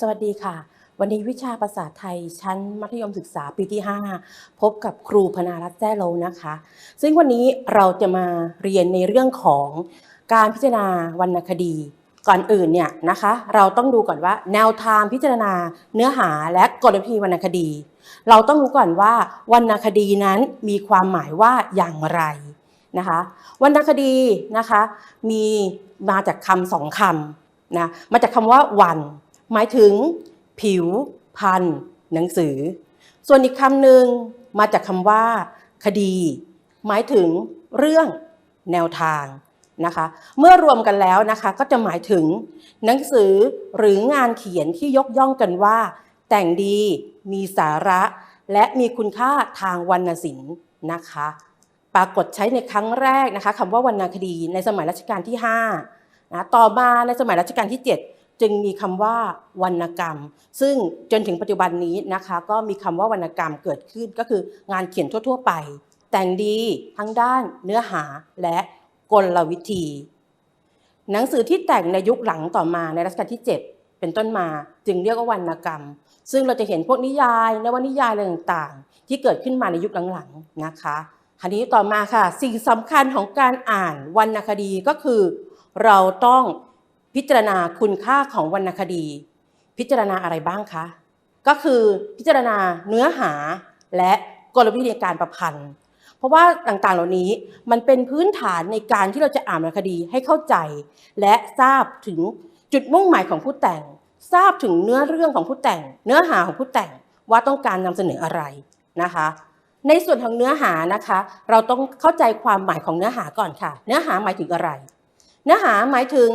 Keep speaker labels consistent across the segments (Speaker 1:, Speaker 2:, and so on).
Speaker 1: สวัสดีค่ะ วันนี้วิชาภาษาไทยชั้นมัธยมศึกษาปีที่ 5 พบกับครูพนารัตน์แจ้โลนะคะ ซึ่งวันนี้เราจะมาเรียนในเรื่องของการพิจารณาวรรณคดี ก่อนอื่นเนี่ยนะคะ เราต้องดูก่อนว่าแนวทางพิจารณาเนื้อหาและกลวิธีวรรณคดี เราต้องรู้ก่อนว่าวรรณคดีนั้นมีความหมายว่าอย่างไรนะคะวรรณคดีนะคะมีมาจากคำสองคำนะมาจากคำว่าวัน หมายถึง ผิว พันธุ์หนังสือ ส่วนอีกคำหนึ่งมาจากคำว่า คดี หมายถึงเรื่องแนวทางนะคะ เมื่อรวมกันแล้วนะคะก็จะหมายถึง หนังสือหรืองานเขียนที่ยกย่องกันว่า แต่งดีมีสาระ และมีคุณค่าทางวรรณศิลป์นะคะปรากฏใช้ในครั้งแรกนะคะคำว่าวรรณคดีในสมัยรัชกาลที่5นะต่อมาในสมัยรัชกาลที่ 7 จึงมีคำว่าวรรณกรรม ซึ่งจนถึงปัจจุบันนี้นะคะก็มีคำว่าวรรณกรรมเกิดขึ้นก็คืองานเขียนทั่ว ๆ ไป แต่งดีทั้งด้านเนื้อหาและกลวิธี หนังสือที่แต่งในยุคหลังต่อมาในรัชกาลที่ 7 เป็นต้นมาจึงเรียกว่าวรรณกรรม ซึ่งเราจะเห็นพวกนิยายนวนิยายอะไรต่างๆ ที่เกิดขึ้นมาในยุคหลังๆนะคะคราวนี้ต่อมาค่ะ สิ่งสำคัญของการอ่านวรรณคดีก็คือ เราต้อง พิจารณาคุณค่าของวรรณคดี พิจารณาอะไรบ้างคะ ก็คือพิจารณาเนื้อหาและกลวิธีการประพันธ์ เพราะว่าต่างๆเหล่านี้มันเป็นพื้นฐานในการที่เราจะอ่านวรรณคดีให้เข้าใจ และทราบถึงจุดมุ่งหมายของผู้แต่ง ทราบถึงเนื้อเรื่องของผู้แต่ง เนื้อหาของผู้แต่งว่าต้องการนำเสนออะไรนะคะ ในส่วนของเนื้อหานะคะ เราต้องเข้าใจความหมายของเนื้อหาก่อนค่ะ เนื้อหาหมายถึงอะไร เนื้อหาหมายถึง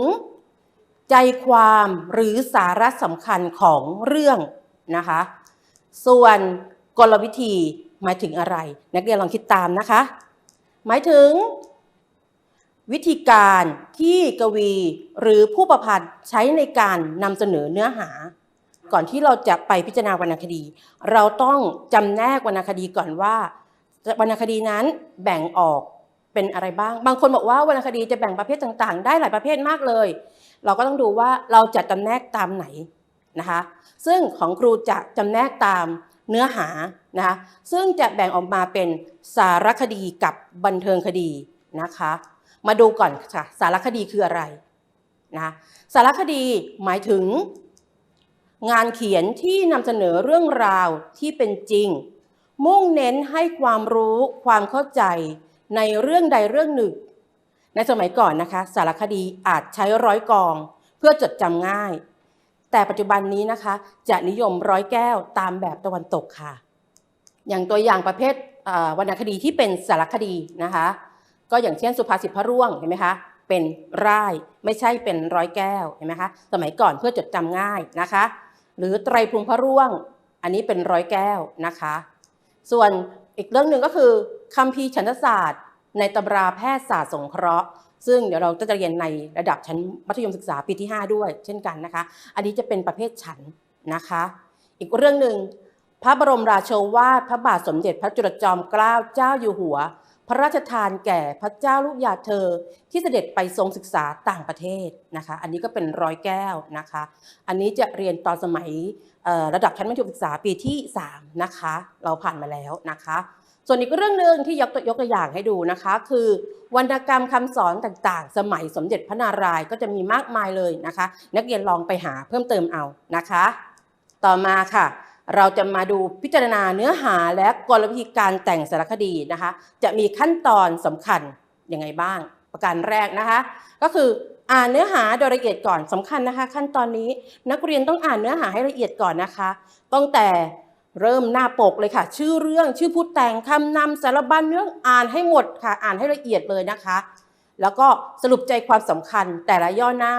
Speaker 1: ใจความหรือสาระสำคัญของเรื่องนะคะ ส่วนกลวิธีหมายถึงอะไร นักเรียนลองคิดตามนะคะ หมายถึง วิธีการที่กวีหรือผู้ประพันธ์ใช้ในการนำเสนอเนื้อหา ก่อนที่เราจะไปพิจารณาวรรณคดี เราต้องจำแนกวรรณคดีก่อนว่าวรรณคดีนั้นแบ่งออกเป็นอะไรบ้าง บางคนบอกว่าวรรณคดีจะแบ่งประเภทต่างๆ ได้หลายประเภทมากเลย เราก็ต้องดูว่าเราจะจำแนกตามไหนนะคะ ซึ่งของครูจะจำแนกตามเนื้อหานะคะซึ่งจะแบ่งออกมาเป็นสารคดีกับบันเทิงคดีนะคะ มาดูก่อนค่ะสารคดีคืออะไรนะสารคดีหมายถึง งานเขียนที่นำเสนอเรื่องราวที่เป็นจริง มุ่งเน้นให้ความรู้ความเข้าใจในเรื่องใดเรื่องหนึ่ง ในสมัยก่อนนะคะ สารคดีอาจใช้ร้อยกอง เพื่อจดจำง่าย แต่ปัจจุบันนี้นะคะ จะนิยมร้อยแก้วตามแบบตะวันตกค่ะ อย่างตัวอย่างประเภทวรรณคดีที่เป็นสารคดีนะคะ ก็อย่างเช่นสุภาษิตพระร่วงเห็นไหมคะเป็นร่ายไม่ใช่เป็นร้อยแก้วเห็นไหมคะสมัยก่อนเพื่อจดจำง่ายนะคะ หรือไตรภูมิพระร่วง อันนี้เป็นร้อยแก้วนะคะ ส่วนอีกเรื่องหนึ่งก็คือคัมภีร์ฉันทศาสตร์ ในตำราแพทยศาสตร์สงเคราะห์ ซึ่งเดี๋ยวเราก็จะเรียนในระดับชั้นมัธยมศึกษาปีที่ 5 ด้วย เช่นกันนะคะ อันนี้จะเป็นประเภทฉันนะคะ อีกเรื่องหนึ่งพระบรมราโชวาทพระบาทสมเด็จพระจุลจอมเกล้าเจ้าอยู่หัว พระราชทานแก่พระเจ้าลูกยาเธอ ที่เสด็จไปทรงศึกษาต่างประเทศนะคะ อันนี้ก็เป็นร้อยแก้วนะคะ อันนี้จะเรียนตอนสมัยระดับชั้นมัธยมศึกษาปีที่ 3 นะคะ เราผ่านมาแล้วนะคะ ส่วนอีกเรื่องหนึ่งที่ยกตัวยกตัวอย่างให้ดูนะคะ คือ วรรณกรรมคำสอนต่างๆ สมัยสมเด็จพระนารายณ์ก็จะมีมากมายเลยนะคะ นักเรียนลองไปหาเพิ่มเติมเอานะคะ ต่อมาค่ะ เราจะมาดูพิจารณาเนื้อหาและกลวิธีการแต่งสารคดีนะคะ จะมีขั้นตอนสำคัญยังไงบ้าง ประการแรกนะคะ ก็คืออ่านเนื้อหาโดยละเอียดก่อนสำคัญนะคะ ขั้นตอนนี้นักเรียนต้องอ่านเนื้อหาให้ละเอียดก่อนนะคะตั้งแต่ เริ่มหน้าปกเลยค่ะ ชื่อเรื่องชื่อผู้แต่งคำนำสารบัญเรื่องอ่านให้หมดค่ะ อ่านให้ละเอียดเลยนะคะ แล้วก็สรุปใจความสำคัญแต่ละย่อหน้า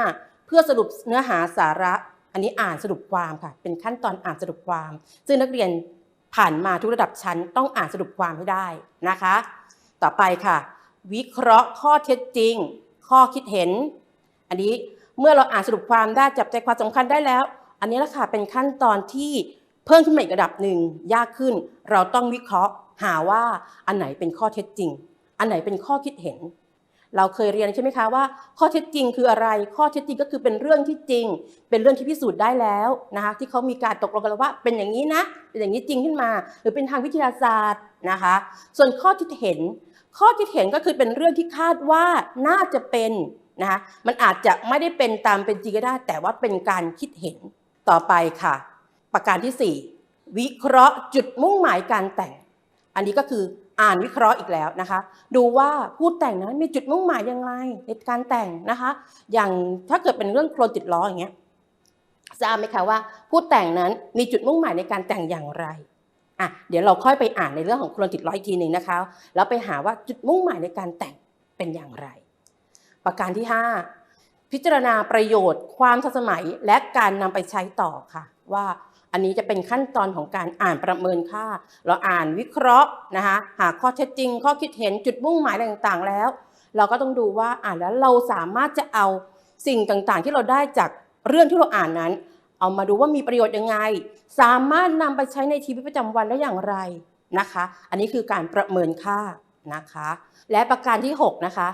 Speaker 1: เพื่อสรุปเนื้อหาสาระ อันนี้อ่านสรุปความค่ะ เป็นขั้นตอนอ่านสรุปความ ซึ่งนักเรียนผ่านมาทุกระดับชั้นต้องอ่านสรุปความให้ได้นะคะ ต่อไปค่ะ วิเคราะห์ข้อเท็จจริง ข้อคิดเห็น อันนี้เมื่อเราอ่านสรุปความได้จับใจความสำคัญได้แล้ว อันนี้แหละค่ะเป็นขั้นตอนที่ เพิ่มขึ้นมาอีกระดับหนึ่งยากขึ้น เราต้องวิเคราะห์หาว่าอันไหนเป็นข้อเท็จจริง อันไหนเป็นข้อคิดเห็น เราเคยเรียนใช่ไหมคะว่า ข้อเท็จจริงคืออะไร ข้อเท็จจริงก็คือเป็นเรื่องที่จริง เป็นเรื่องที่พิสูจน์ได้แล้วนะคะที่เขามีการตกลงกันว่าเป็นอย่างนี้นะเป็นอย่างนี้จริงขึ้นมา หรือเป็นทางวิทยาศาสตร์นะคะ ส่วนข้อที่เห็น ข้อที่เห็นก็คือเป็นเรื่องที่คาดว่าน่าจะเป็นนะคะมันอาจจะไม่ได้เป็นตามเป็นจริงก็ได้ แต่ว่าเป็นการคิดเห็นต่อไปค่ะ ประการที่ 4 วิเคราะห์จุดมุ่งหมายการแต่ง อันนี้ก็คืออ่านวิเคราะห์อีกแล้วนะคะ ดูว่าผู้แต่งนั้นมีจุดมุ่งหมายอย่างไรในการแต่งนะคะ อย่างถ้าเกิดเป็นเรื่องโครนติดล้ออย่างเงี้ยทราบไหมคะว่า ผู้แต่งนั้นมีจุดมุ่งหมายในการแต่งอย่างไรอะเดี๋ยวเราค่อยไปอ่านในเรื่องของโครนติดล้ออีกทีหนึ่งนะคะ แล้วไปหาว่าจุดมุ่งหมายในการแต่งเป็นอย่างไร ประการที่ 5 พิจารณาประโยชน์ ความทันสมัยและการนำไปใช้ต่อค่ะว่า อันนี้จะเป็นขั้นตอนของการอ่านประเมินค่า เราอ่านวิเคราะห์นะคะหาข้อเท็จจริง ข้อคิดเห็นจุดมุ่งหมายต่างๆ แล้ว เราก็ต้องดูว่าอ่านแล้วเราสามารถจะเอาสิ่งต่างๆ ที่เราได้จากเรื่องที่เราอ่านนั้น เอามาดูว่ามีประโยชน์ยังไง สามารถนำไปใช้ในชีวิตประจำวันได้อย่างไรนะคะ อันนี้คือการประเมินค่านะคะ และประการที่ 6 นะคะ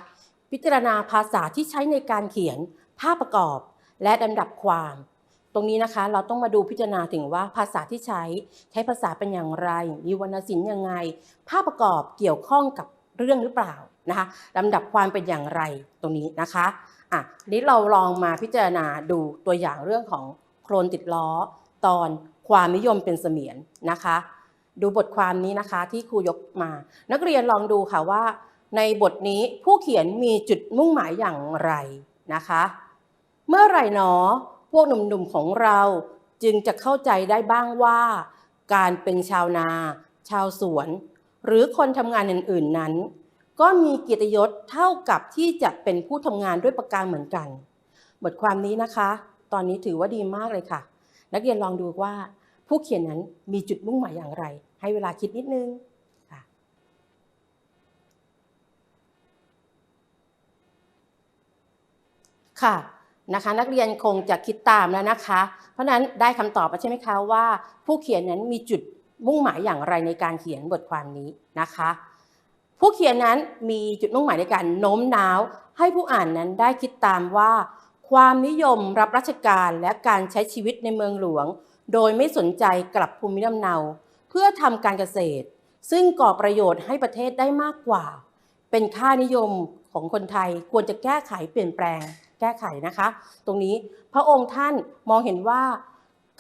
Speaker 1: พิจารณาภาษาที่ใช้ในการเขียนภาพประกอบ และลำดับความ ตรงนี้นะคะเราต้องมาดูพิจารณาถึงว่าภาษาที่ใช้ใช้ภาษาเป็นอย่างไร มีวรรณศิลป์ยังไง ภาพประกอบเกี่ยวข้องกับเรื่องหรือเปล่านะคะลำดับความเป็นอย่างไรตรงนี้นะคะอะนี้เราลองมาพิจารณาดูตัวอย่างเรื่องของโครนติดล้อ ตอนความนิยมเป็นเสมียนนะคะ ดูบทความนี้นะคะที่ครูยกมา นักเรียนลองดูค่ะว่า ในบทนี้ผู้เขียนมีจุดมุ่งหมายอย่างไรนะคะ เมื่อไร่หนอ พวกหนุ่มๆของเราจึงจะเข้าใจได้บ้างว่า การเป็นชาวนา ชาวสวน หรือคนทำงานอื่นๆนั้น ก็มีเกียรติยศเท่ากับที่จะเป็นผู้ทำงานด้วยประการเหมือนกัน บทความนี้นะคะ ตอนนี้ถือว่าดีมากเลยค่ะ นักเรียนลองดูว่า ผู้เขียนนั้นมีจุดมุ่งหมายอย่างไร ให้เวลาคิดนิดนึงค่ะค่ะ นะคะ นักเรียนคงจะคิดตามแล้วนะคะ เพราะนั้นได้คำตอบใช่ไหมคะว่า ผู้เขียนนั้นมีจุดมุ่งหมายอย่างไรในการเขียนบทความนี้นะคะ ผู้เขียนนั้นมีจุดมุ่งหมายในการโน้มน้าว ให้ผู้อ่านนั้นได้คิดตามว่า ความนิยมรับราชการและการใช้ชีวิตในเมืองหลวง โดยไม่สนใจกลับภูมิลำเนา เพื่อทำการเกษตร ซึ่งก่อประโยชน์ให้ประเทศได้มากกว่า เป็นค่านิยมของคนไทยควรจะแก้ไขเปลี่ยนแปลง แก้ไขนะคะ ตรงนี้พระองค์ท่านมองเห็นว่า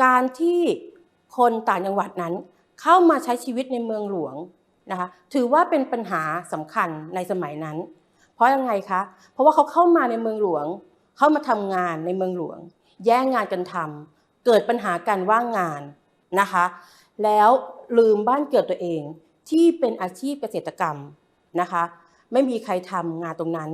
Speaker 1: การที่คนต่างจังหวัดนั้น เข้ามาใช้ชีวิตในเมืองหลวงนะคะถือว่าเป็นปัญหาสำคัญในสมัยนั้น เพราะยังไงคะ เพราะว่าเขาเข้ามาในเมืองหลวง เข้ามาทำงานในเมืองหลวง แย่งงานกันทำเกิดปัญหาการว่างงานนะคะ แล้วลืมบ้านเกิดตัวเองที่เป็นอาชีพเกษตรกรรมนะคะ ไม่มีใครทำงานตรงนั้น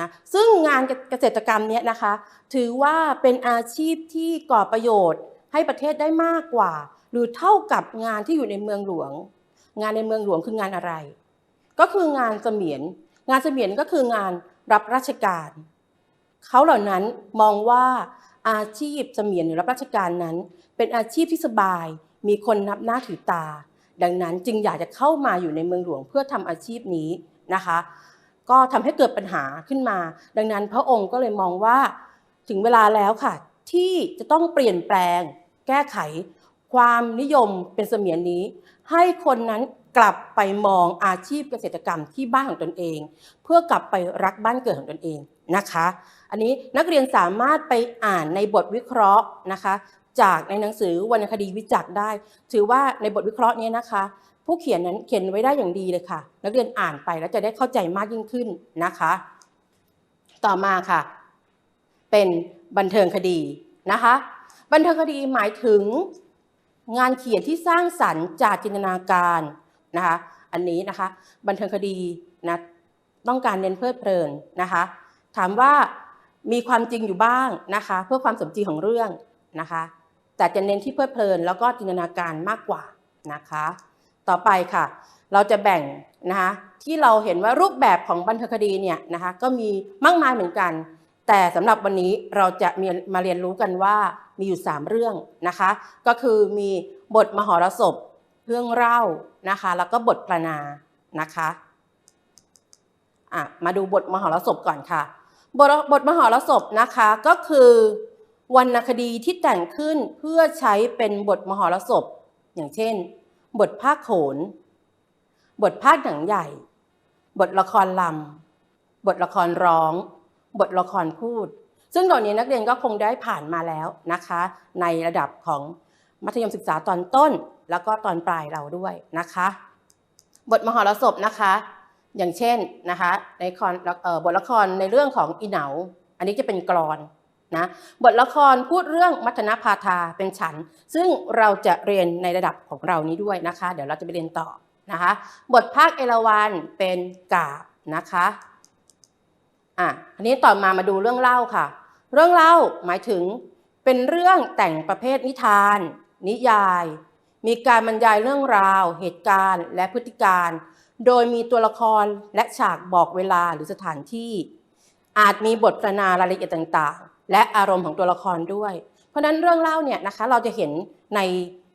Speaker 1: นะซึ่งงานเกษตรกรรมเนี้ยนะคะ ถือว่าเป็นอาชีพที่ก่อประโยชน์ให้ประเทศได้มากกว่า หรือเท่ากับงานที่อยู่ในเมืองหลวง งานในเมืองหลวงคืองานอะไร ก็คืองานเสมียน งานเสมียนก็คืองานรับราชการเขาเหล่านั้นมองว่าอาชีพเสมียนหรือรับราชการนั้น เป็นอาชีพที่สบาย มีคนนับหน้าถือตา ดังนั้นจึงอยากจะเข้ามาอยู่ในเมืองหลวงเพื่อทำอาชีพนี้นะคะ ก็ทำให้เกิดปัญหาขึ้นมา ดังนั้นพระองค์ก็เลยมองว่าถึงเวลาแล้วค่ะ ที่จะต้องเปลี่ยนแปลง แก้ไข ความนิยมเป็นเสมียนนี้ ให้คนนั้นกลับไปมองอาชีพเกษตรกรรมที่บ้านของตนเอง เพื่อกลับไปรักบ้านเกิดของตนเองนะคะ อันนี้นักเรียนสามารถไปอ่านในบทวิเคราะห์นะคะ จากในหนังสือวรรณคดีวิจักษ์ได้ ถือว่าในบทวิเคราะห์นี้นะคะ ผู้เขียนนั้นเขียนไว้ได้อย่างดีเลยค่ะ นักเรียนอ่านไปแล้วจะได้เข้าใจมากยิ่งขึ้นนะคะ ต่อมาค่ะ เป็นบันเทิงคดีนะคะ บันเทิงคดีหมายถึงงานเขียนที่สร้างสรรค์จากจินตนาการนะคะ อันนี้นะคะ บันเทิงคดีนะต้องการเน้นเพลิดเพลินนะคะ ถามว่ามีความจริงอยู่บ้างนะคะ เพื่อความสมจริงของเรื่องนะคะ แต่จะเน้นที่เพลิดเพลิน แล้วก็จินตนาการมากกว่านะคะ ต่อไปค่ะ เราจะแบ่งนะคะที่เราเห็นว่ารูปแบบของบันเทิงคดีเนี่ยนะคะก็มีมากมายเหมือนกัน แต่สำหรับวันนี้เราจะมีมาเรียนรู้กันว่ามีอยู่ 3 เรื่องนะคะ ก็คือมีบทมหรสพเรื่องเล่านะคะ แล้วก็บทพรรณนานะคะะมาดูบทมหรสพก่อนค่ะ บทบทมหรสพนะคะก็คือวรรณคดีที่แต่งขึ้นเพื่อใช้เป็นบทมหรสพอย่างเช่น บทภาคโขน บทภาคหนังใหญ่ บทละครลำ บทละครร้อง บทละครพูด ซึ่งเหล่านี้นักเรียนก็คงได้ผ่านมาแล้วนะคะ ในระดับของมัธยมศึกษาตอนต้น แล้วก็ตอนปลายเราด้วยนะคะ บทมหรสพนะคะ อย่างเช่นนะคะในบทละครในเรื่องของอีเหนา อันนี้จะเป็นกรอน นะบทละครพูดเรื่องมัทนาพาทาเป็นฉัน ซึ่งเราจะเรียนในระดับของเรานี้ด้วยนะคะ เดี๋ยวเราจะไปเรียนต่อนะคะบทภาคเอราวันเป็นกาบนะคะอะอันนี้ต่อมามาดูเรื่องเล่าค่ะ เรื่องเล่าหมายถึงเป็นเรื่องแต่งประเภทนิทาน นิยาย มีการบรรยายเรื่องราว เหตุการณ์ และพฤติการ โดยมีตัวละครและฉากบอกเวลาหรือสถานที่ อาจมีบทพรรณนารายละเอียดต่าง และอารมณ์ของตัวละครด้วย เพราะฉะนั้นเรื่องเล่าเนี่ยนะคะเราจะเห็นใน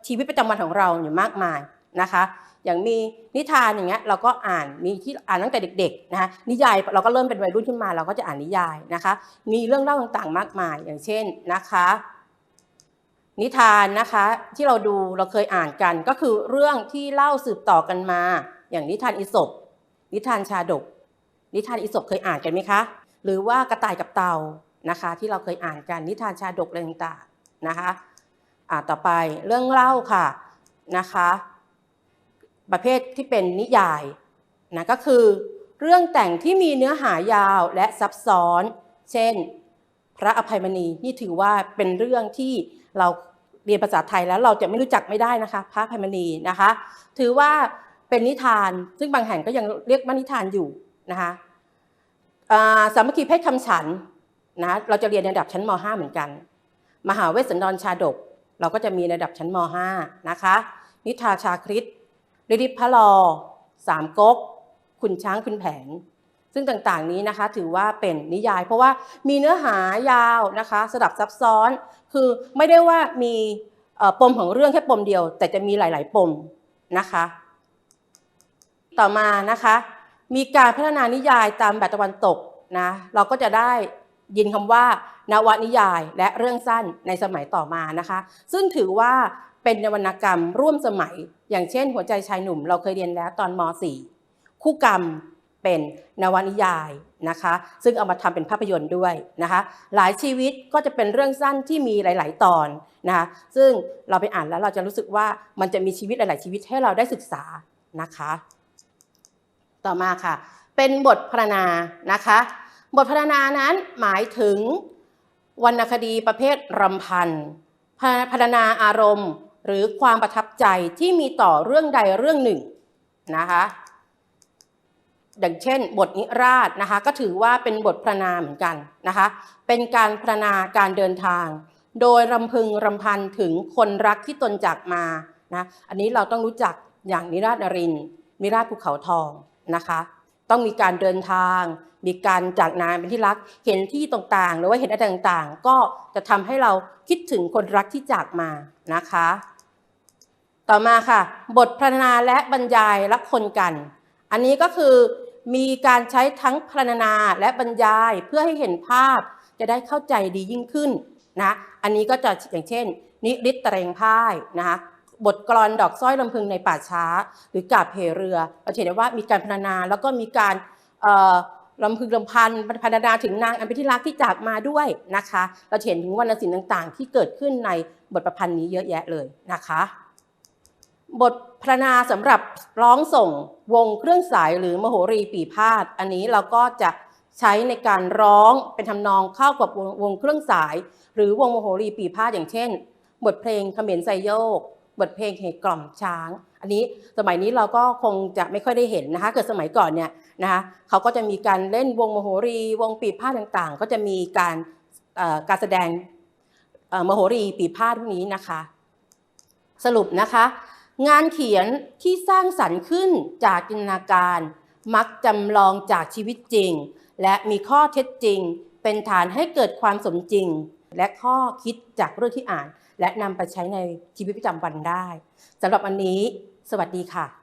Speaker 1: ชีวิตประจำวันของเราอยู่มากมายนะคะ อย่างมีนิทานอย่างเงี้ยเราก็อ่านมีที่อ่านตั้งแต่เด็กๆนะคะนิยายเราก็เริ่มเป็นวัยรุ่นขึ้นมา เราก็จะอ่านนิยายนะคะ มีเรื่องเล่าต่างๆ มากมาย อย่างเช่นนะคะนิทานนะคะที่เราดูเราเคยอ่านกันก็คือเรื่องที่เล่าสืบต่อกันมา อย่างนิทานอิศบนิทานชาดก นิทานอิศบเคยอ่านกันไหมคะ หรือว่ากระต่ายกับเต่า นะคะ ที่เราเคยอ่านกันนิทานชาดกอะไรต่างๆนะคะอ่าต่อไปเรื่องเล่าค่ะนะคะ ประเภทที่เป็นนิยายนะก็คือ เรื่องแต่งที่มีเนื้อหายาวและซับซ้อน เช่น พระอภัยมณีนี่ถือว่าเป็นเรื่องที่เราเรียนภาษาไทยแล้วเราจะไม่รู้จักไม่ได้นะคะ พระอภัยมณีนะคะ ถือว่าเป็นนิทานซึ่งบางแห่งก็ยังเรียกว่านิทานอยู่นะคะสามัคคีเพศคำฉัน นะเราจะเรียนในระดับชั้นม .5 เหมือนกัน มหาเวสสันดรชาดก เราก็จะมีในระดับชั้นม .5 นะคะ นิทาชาคริตฤทธิพระลอสามก๊กคุณช้างคุณแผน ซึ่งต่างๆนี้นะคะถือว่าเป็นนิยาย เพราะว่ามีเนื้อหายาวนะคะสลับซับซ้อน คือไม่ได้ว่ามีปมของเรื่องแค่ปมเดียว แต่จะมีหลาย ๆ ปมนะคะ ต่อมานะคะ มีการพัฒนานิยายตามแบบตะวันตกนะเราก็จะได้ ยินคำว่านวนิยายและเรื่องสั้นในสมัยต่อมานะคะ ซึ่งถือว่าเป็นนวรรณกรรมร่วมสมัย อย่างเช่น หัวใจชายหนุ่มเราเคยเรียนแล้วตอนม .4 คู่กรรมเป็นนวนิยายนะคะ ซึ่งเอามาทำเป็นภาพยนตร์ด้วยนะคะ หลายชีวิตก็จะเป็นเรื่องสั้นที่มีหลาย ๆ ตอนนะคะซึ่งเราไปอ่านแล้วเราจะรู้สึกว่ามันจะมีชีวิตหลาย ๆ ชีวิตให้เราได้ศึกษานะคะ ต่อมาค่ะ เป็นบทพรรณนานะคะ บทพรรณนานั้นหมายถึงวรรณคดีประเภทรำพันพรรณนาอารมณ์หรือความประทับใจที่มีต่อเรื่องใดเรื่องหนึ่งนะคะอย่างเช่น บทนิราชนะคะก็ถือว่าเป็นบทพรรณนาเหมือนกันนะคะเป็นการพรรณนาการเดินทาง โดยรำพึงรำพันถึงคนรักที่ตนจากมานะอันนี้เราต้องรู้จักอย่างนิราชนรินนิราชภูเขาทองนะคะ ต้องมีการเดินทาง มีการจากนานเป็นที่รัก เห็นที่ต่างๆ หรือว่าเห็นอะไรต่างๆ ก็จะทำให้เราคิดถึงคนรักที่จากมานะคะ ต่อมาค่ะ บทพรรณนาและบรรยายละคนกัน อันนี้ก็คือมีการใช้ทั้งพรรณนาและบรรยายเพื่อให้เห็นภาพจะได้เข้าใจดียิ่งขึ้นนะ อันนี้ก็จะอย่างเช่น นิริตเตรงพ่ายนะคะบทกลอนดอกสร้อยลำพึงในป่าช้า หรือกาบเพเรือเราเห็นได้ว่ามีการพรรณนาแล้วก็มีการ ลำพึงลำพันพรรณนาถึงนางอันเป็นที่รักที่จากมาด้วยนะคะ เราเห็นถึงวรรณศิลป์ต่างๆ ที่เกิดขึ้นในบทประพันธ์นี้เยอะแยะเลยนะคะ บทพรรณนาสำหรับร้องส่งวงเครื่องสายหรือมโหรีปีพาดอันนี้เราก็จะใช้ในการร้องเป็นทำนองเข้ากับวงวงเครื่องสาย หรือวงมโหรีปีพาดอย่างเช่น บทเพลงเขมรไซโยก บทเพลงเหตุกล่อมช้าง อันนี้สมัยนี้เราก็คงจะไม่ค่อยได้เห็นนะคะเกิดสมัยก่อนเนี่ย นะคะเขาก็จะมีการเล่นวงมโหรี วงปีพาดต่างๆ ก็จะมีการการแสดงมโหรีปีพาดพวกนี้นะคะ สรุปนะคะ งานเขียนที่สร้างสรรค์ขึ้นจากจินตนาการ มักจำลองจากชีวิตจริง และมีข้อเท็จจริง เป็นฐานให้เกิดความสมจริง และข้อคิดจากเรื่องที่อ่าน และนำไปใช้ในชีวิตประจำวันได้สำหรับวันนี้ สวัสดีค่ะ